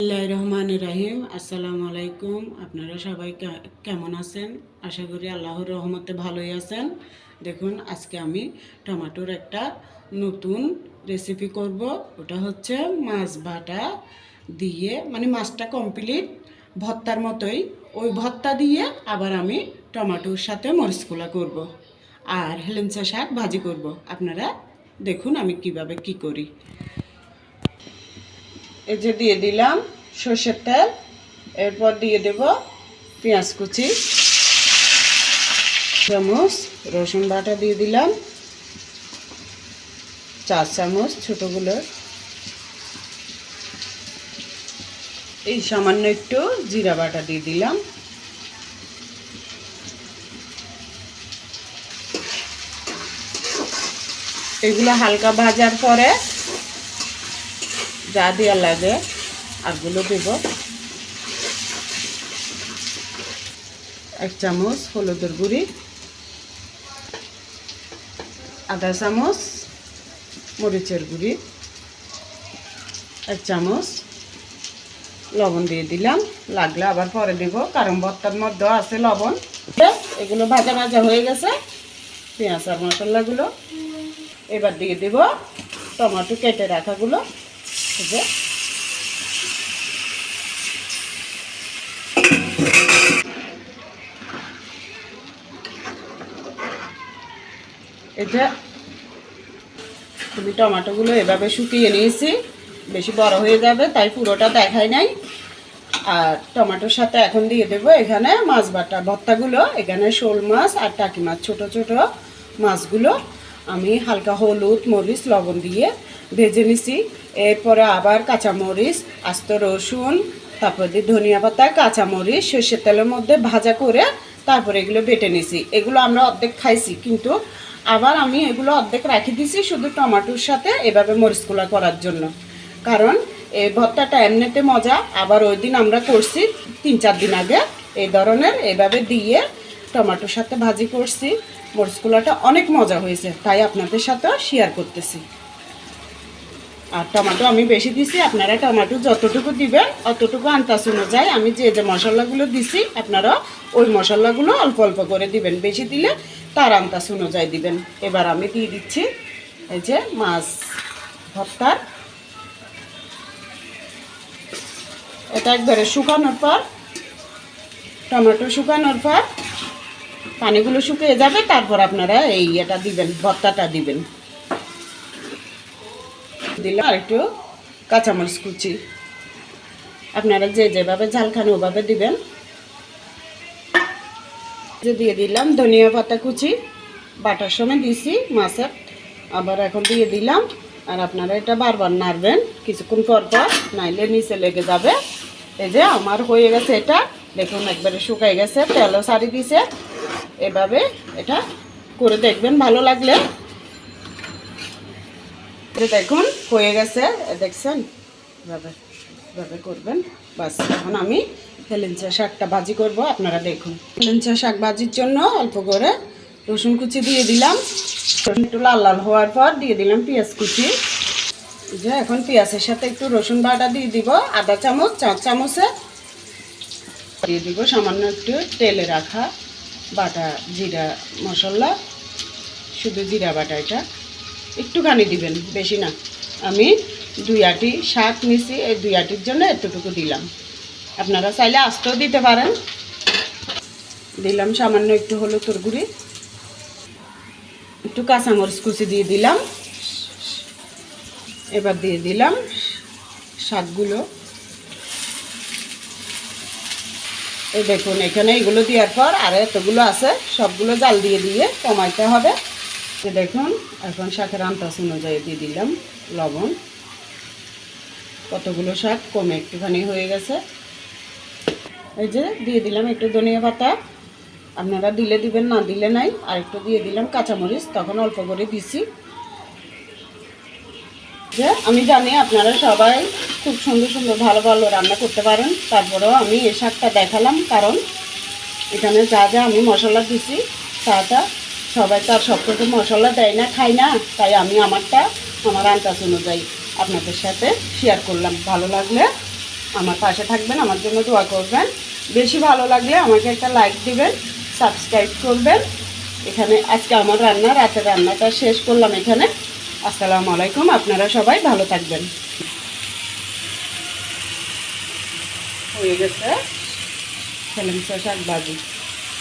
আল্লাহ রহমান রাহিম আসসালামু আলাইকুম আপনারা সবাই কেমন আছেন? আশা করি আল্লাহর রহমতে ভালোই আছেন। দেখুন, আজকে আমি টমেটোর একটা নতুন রেসিপি করব। ওটা হচ্ছে মাছ বাটা দিয়ে মানে মাছটা কমপ্লিট ভর্তার মতোই। ওই ভর্তা দিয়ে আবার আমি টমেটোর সাথে মরিচগুলা করব আর হেলেঞ্চা শাক ভাজি করব। আপনারা দেখুন আমি কীভাবে কি করি। এই যে দিয়ে দিলাম সর্ষের তেল, এরপর দিয়ে দেব পেঁয়াজ কুচি, চামচ, রসুন বাটা দিয়ে দিলাম, চার চামচ ছোটোগুলো। এই সামান্য একটু জিরা বাটা দিয়ে দিলাম। এগুলো হালকা ভাজার পরে যা দেওয়া লাগে আরগুলো দেব। এক চামচ হলুদের গুঁড়ি, আধা চামচ মরিচের গুঁড়ি, এক চামচ লবণ দিয়ে দিলাম। লাগলে আবার পরে দেব, কারণ ভর্তার মধ্যেও আছে লবণ। এগুলো ভাজা ভাজা হয়ে গেছে, পেঁয়াজ আর মশলাগুলো। এবার দিয়ে দেব টমেটো কেটে রাখাগুলো। যে এটা তুমি টমেটোগুলো এভাবে শুকিয়ে নিয়েছি, বেশি বড় হয়ে যাবে, তাই পুরোটা দেখাই নাই। আর টমেটোর সাথে এখন দিয়ে দেবো এখানে মাছ বাটা ভর্তাগুলো। এখানে শোল মাছ আর টাকি মাছ, ছোট ছোট মাছগুলো। আমি হালকা হলুদ, মরিচ, লবণ দিয়ে ভেজে নিছি। এরপরে আবার কাঁচামরিচ, আস্ত রসুন, তারপর দিয়ে ধনিয়া পাতা, কাঁচামরিচ, সর্ষের তেলের মধ্যে ভাজা করে তারপরে এগুলো বেটে নিছি। এগুলো আমরা অর্ধেক খাইছি, কিন্তু আবার আমি এগুলো অর্ধেক রাখি দিছি শুধু টমাটোর সাথে, এভাবে মরিচগুলা করার জন্য। কারণ এই ভর্তাটা এমনিতে মজা, আবার ওই দিন আমরা করছি তিন চার দিন আগে এই ধরনের, এভাবে দিয়ে টমাটোর সাথে ভাজি করছি। মরিচগুলাটা অনেক মজা হয়েছে, তাই আপনাদের সাথেও শেয়ার করতেছি। আর টমেটো আমি বেশি দিছি, আপনারা টমেটো যতটুকু দিবেন, অতটুকু আন্তাজ অনুযায়ী আমি যে যে মশলাগুলো দিছি, আপনারা ওই মশলাগুলো অল্প অল্প করে দিবেন। বেশি দিলে তার আন্তাজ অনুযায়ী দিবেন। এবার আমি দিয়ে দিচ্ছি এই যে মাছ ভর্তার। এটা একবারে শুকানোর পর, টমেটো শুকানোর পর, পানিগুলো শুকিয়ে যাবে, তারপর আপনারা এই এটা দিবেন, ভর্তাটা দিবেন। দিলাম আর একটু কাঁচামরিচ কুচি। আপনারা যে যেভাবে ঝাল খান ওভাবে দিবেন। যে দিয়ে দিলাম ধনিয়া পাতা কুচি। বাটার সময় দিছি মাছের। আবার এখন দিয়ে দিলাম। আর আপনারা এটা বারবার নাড়বেন কিছুক্ষণ পর পর, নাইলে নিচে লেগে যাবে। এই যে আমার হয়ে গেছে এটা। দেখুন একবারে শুকাই গেছে, তেলও সারি দিছে। এভাবে এটা করে দেখবেন ভালো লাগলে। এটা দেখুন, হয়ে গেছে। দেখছেন? এভাবে এভাবে করবেন। বাস, এখন আমি হেলেঞ্চা শাকটা ভাজি করব, আপনারা দেখুন। হেলেঞ্চা শাক ভাজির জন্য অল্প করে রসুন কুচি দিয়ে দিলাম। একটু লাল লাল হওয়ার পর দিয়ে দিলাম পেঁয়াজ কুচি। যে, এখন পেঁয়াজের সাথে একটু রসুন বাটা দিয়ে দিব আধা চামচ, চার চামচে। দিয়ে দিব সামান্য একটু তেলে রাখা বাটা, জিরা মশলা, শুধু জিরা বাটা এটা। একটুখানি দিবেন, বেশি না। আমি দুই আটি শাক নিছি, এই দুই আটির জন্য এতটুকু দিলাম। আপনারা চাইলে আস্তেও দিতে পারেন। দিলাম সামান্য একটু হলুদের গুঁড়ি। একটু কাঁচামরিচ কুচি দিয়ে দিলাম। এবার দিয়ে দিলাম শাকগুলো। এই দেখুন, এখানে এগুলো দেওয়ার পর আর এতগুলো আছে, সবগুলো জাল দিয়ে দিয়ে কমাইতে হবে। এই দেখুন, এখন শাকের আন্তাজ অনুযায়ী দিয়ে দিলাম লবণ। কতগুলো শাক, কমে একটুখানি হয়ে গেছে। এই যে দিয়ে দিলাম একটু ধনিয়া পাতা। আপনারা দিলে দিবেন, না দিলে নাই, আর একটু দিয়ে দিলাম কাঁচামরিচ, তখন অল্প করে দিছি। যে আমি জানি আপনারা সবাই খুব সুন্দর সুন্দর ভালো ভালো রান্না করতে পারেন, তারপরেও আমি এই শাকটা দেখালাম, কারণ এখানে যা যা আমি মশলা দিছি, তা তা সবাই তো আর সব কিছু মশলা দেয় না, খায় না, তাই আমি আমারটা, আমার আন্দাজ অনুযায়ী আপনাদের সাথে শেয়ার করলাম। ভালো লাগলে আমার পাশে থাকবেন, আমার জন্য দোয়া করবেন। বেশি ভালো লাগলে আমাকে একটা লাইক দিবেন সাবস্ক্রাইব করবেন। এখানে আজকে আমার রান্না, রাতের রান্নাটা শেষ করলাম এখানে। আসসালামু আলাইকুম, আপনারা সবাই ভালো থাকবেন। হয়ে গেছে। হেলেন্সা শাক ভাজি।